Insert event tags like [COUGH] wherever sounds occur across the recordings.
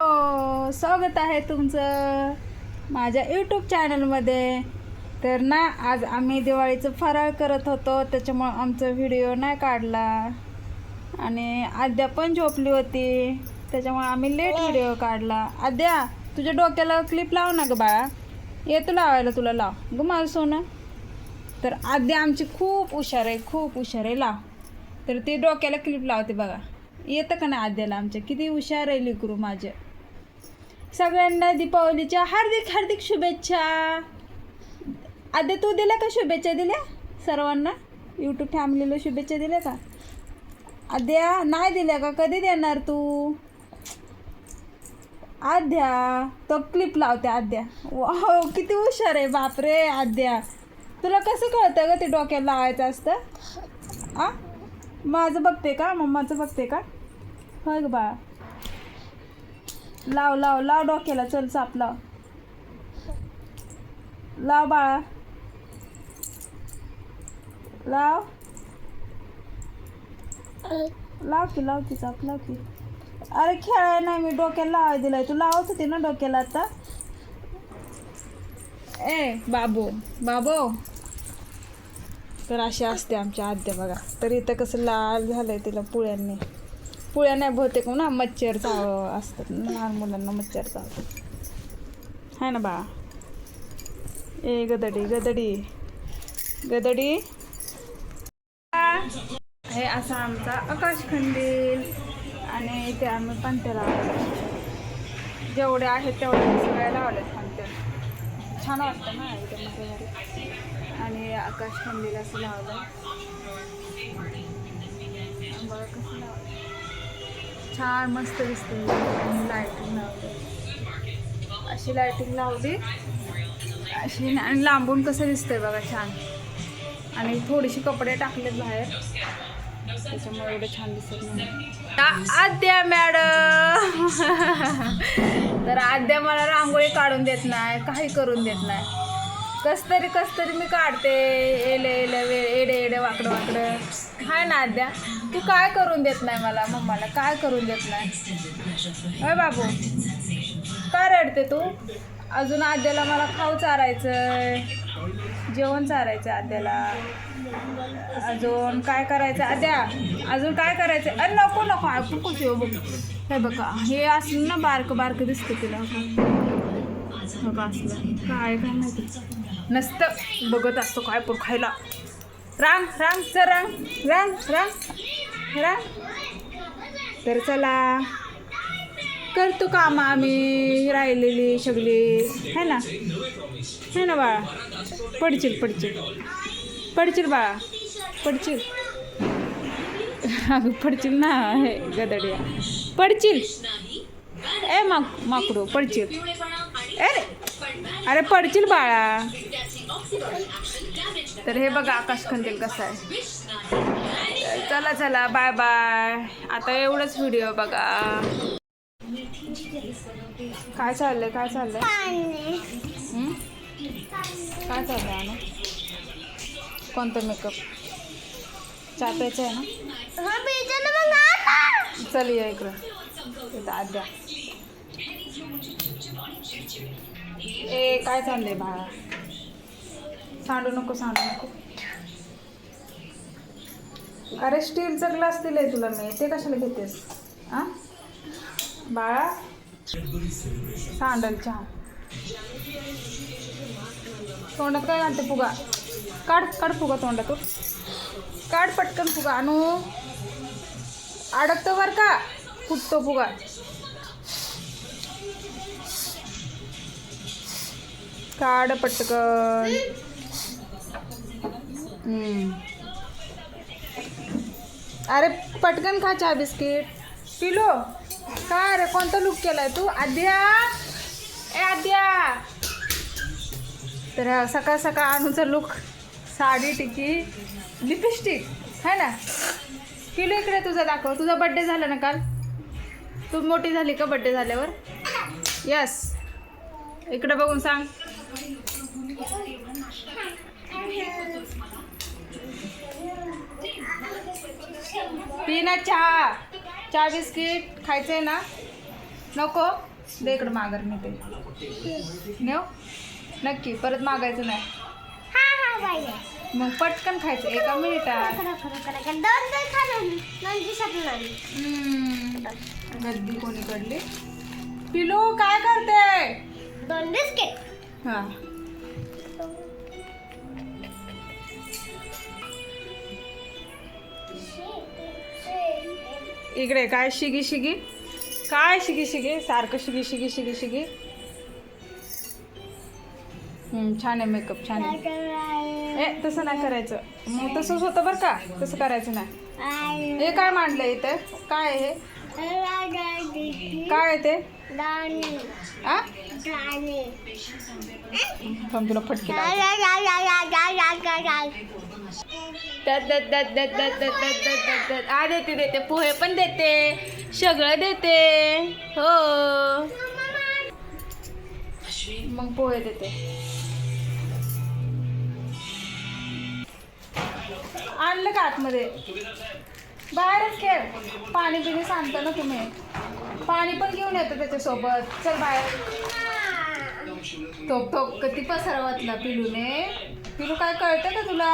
हो स्वागत आहे तुमचं माझ्या यूट्यूब चॅनलमध्ये तर ना आज आम्ही दिवाळीचं फराळ करत होतो त्याच्यामुळं आमचा व्हिडिओ नाही काढला. आणि आद्या पण झोपली होती त्याच्यामुळे आम्ही लेट व्हिडिओ काढला. आद्या तुझ्या डोक्याला क्लिप लाव ना ग बाळा. येतो लावायला तुला लाव. ग माझं सोनं. तर आद्या आमची खूप हुशार आहे खूप हुशार आहे लाव. तर ती डोक्याला क्लिप लावते बघा. येतं का नाही आद्याला आमच्या? किती हुशार आहे लिकरू माझे. सगळ्यांना दीपावलीच्या हार्दिक हार्दिक शुभेच्छा. आद्या तू दिल्या का शुभेच्छा दिल्या? सर्वांना? यूट्यूब फॅमिलीला शुभेच्छा दिल्या का? आद्या नाही दिल्या का? कधी देणार तू? आद्या तो क्लिप लावते आद्या. वा किती हुशार आहे बापरे आद्या. तुला कसं कळतं ग ते डोक्याला लावायचं असतं? आ? माझं बघते का? मम्माचं बघते का? होय ग बाळा लाव लाव लाव डोक्याला चल चाप लाव. लाव बाळा. लाव. लाव की लाव की चाप लाव की. अरे खेळाय नाही मी डोक्याला लावाय दिलाय. तू लावत होती ना डोक्याला आता? ए बाबू बाबू. तर अशी असते आमची आद्या बघा. तर इथं कसं लाल झालंय तिला पुळ्यांनी. पुळ्या नाही बहुतेक ना मच्छर चाव असतात लहान मुलांना मच्छर चावतात हाय ना बा ए गदडी गदडी. गदडी. हे असा आमचा आकाश खंडील. आणि इथे आम्ही पंत्या लावले जेवढे आहेत तेवढे सगळ्या लावलेत पंत्या छान वाटतं ना इथे मग आणि आकाश खंडील असं लावलं बघा लावलं छान मस्त दिसते लायटिंग लावली अशी लायटिंग लावली. अशी आणि लांबून कसं दिसतंय बघा छान. आणि थोडीशी कपडे टाकलेत बाहेर. त्याच्यामुळे एवढं छान दिसत नाही. आद्या मॅडम! [LAUGHS] तर आद्या मला रांगोळी काढून देत नाही काही करून देत नाही. कस तरी कस तरी मी काढते. एले एले वे एडे एडे वाकडं वाकडं. हाय ना आद्या तू काय करून देत नाही मला मम्माला? काय करून देत नाही? अय बाबू काय रडते तू? अजून आद्याला मला खाऊ चारायचं जेवण चारायचं आद्याला. अजून काय करायचं आद्या अजून काय करायचं अरे नको नको ऐकू कुठे हो बघ हे बघा हे असून ना बारकं बारकं दिसतं तिला. असलं काय काय माहिती नसतं. बघत असतो काय पण खायला. रांग रांग चल रांग रांग रांग रांग तर चला. करतो काम आम्ही राहिलेली सगळी. है ना? है ना बाळा? पडचिल पडचिल पडचिल बाळा? पडचिल अगं पडचिल ना हे गदड्या. पडचिल ए माक माकडो पडचिल अरे अरे पडचिल बाळा. तर हे बघा आकाश खंदेल कसं आहे. चला चला बाय बाय. आता एवढंच व्हिडिओ बघा. काय चाललंय काय चाललंय? काय चाललंय अनु? कोणतं मेकअप चहा प्यायचं आहे ना? चल या इकडं. आद्या ए काय चाललंय बाळा? सांडू नको सांडू नको. अरे स्टीलचा ग्लास दिलाय तुला मी. ते कशाला घेतेस? आ? बाळा? सांडल चहा. तोंडात काय घालते फुगा? काढ काढ फुगा तोंडातून. काढ पटकन फुगा आणू अडकतो बर का? फुटतो फुगा. काढ पटकन अरे पटकन खा चहा बिस्किट पिलो काय रे कोणता लुक केलाय तू आद्या ए आद्या तर सकाळ सकाळ अनुचा लुक साडी टिकी लिपस्टिक है ना पिलो इकडे तुझा दाखव तुझा बड्डे झाला ना काल तू मोठी झाली का बड्डे झाल्यावर? यस इकडे बघून सांग पी ना चहा. चहा बिस्किट खायचंय ना? नको? दे इकडं माघार मी ते नेऊ? नक्की परत मागायचं नाही. हा हा मग पटकन खायचं एका मिनिटात. गद्दी कोणी कडली पिलू काय करते? दोन बिस्किट. हा. इकडे काय शिगी शिगी? काय शिगी शिगी? सारखं शिगी शिगी शिगी शिगी. छान आहे मेकअप छान आहे. ए तसं नाही करायचं. मग तसंच होतं बरं का? तसं करायचं नाही. हे काय मांडलं इथं? काय आहे हे? काय आहे ते? थांब तुला फटके आ देते देते. पोहे पण देते. सगळं देते. हो. मग पोहे देते. आणलं का आतमध्ये? बाहेरच खेळ. पाणी पिणी सांगता ना तुम्ही. पाणी पण घेऊन येतो त्याच्यासोबत. चल बाहेर. टोक टोक. किती पसारा पिलूने. पिलू काय कळतं का तुला?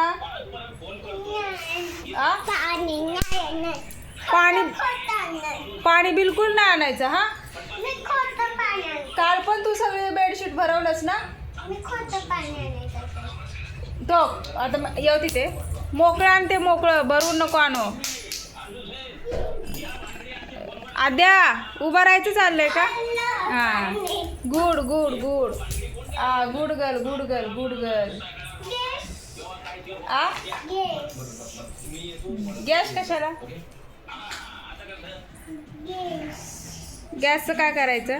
आ? पाणी पाणी बिलकुल नाही आणायचं हा? काल पण तू सगळे बेडशीट भरवलंस ना? तो आता येऊ तिथे. मोकळं आणते मोकळं. भरून नको आणू. आद्या उभा राहायचं चाललंय का? हा. Good good good. आ good girl good girl good girl. आ? गॅस कशाला? गॅसचं काय करायचं?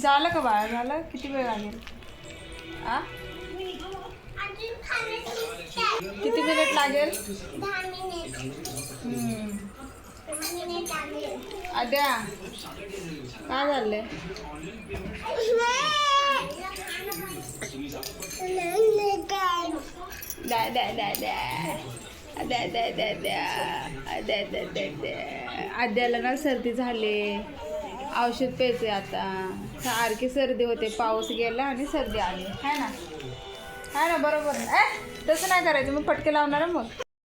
झालं का बाळा? झालं? किती वेळ लागेल? आ? किती मिनिट लागेल? अद्या काय झालंय? द्या द्या द्या द्या. द्या द्या द्या. आद्याला ना सर्दी झाली. औषध प्यायचे आता. सारखी सर्दी होते. पाऊस गेला आणि सर्दी आली. है ना? है ना? बरोबर. तसं नाही करायचं मग फटके लावणार मग.